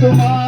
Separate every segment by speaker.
Speaker 1: tomar.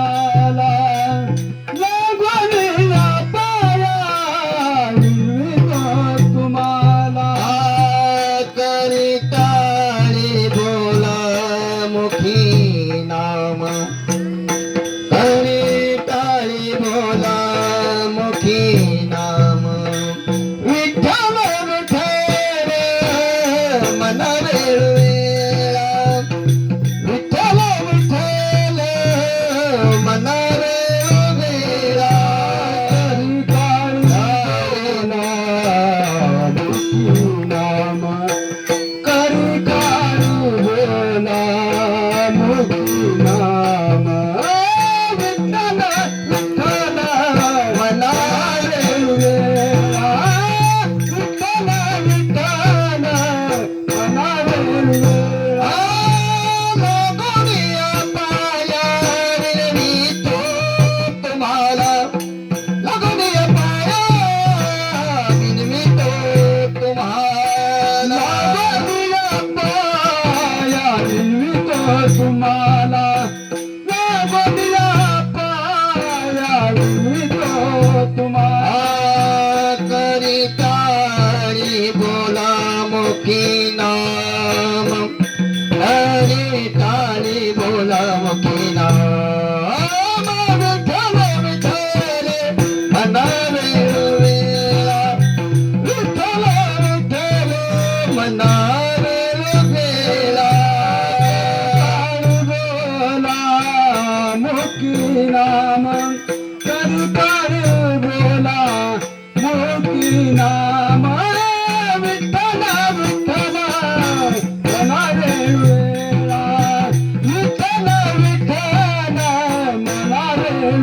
Speaker 2: की नाम हरे काली बोलाम की नाम
Speaker 1: विठल विठल
Speaker 2: मनावे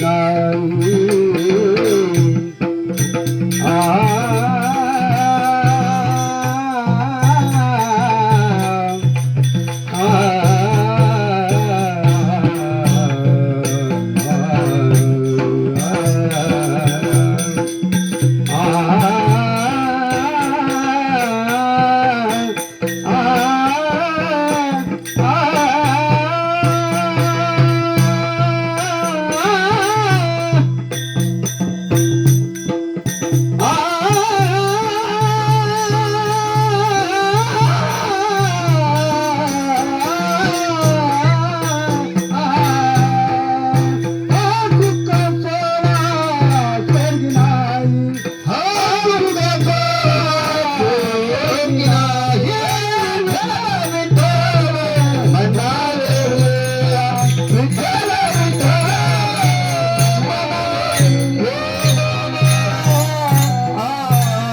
Speaker 1: não.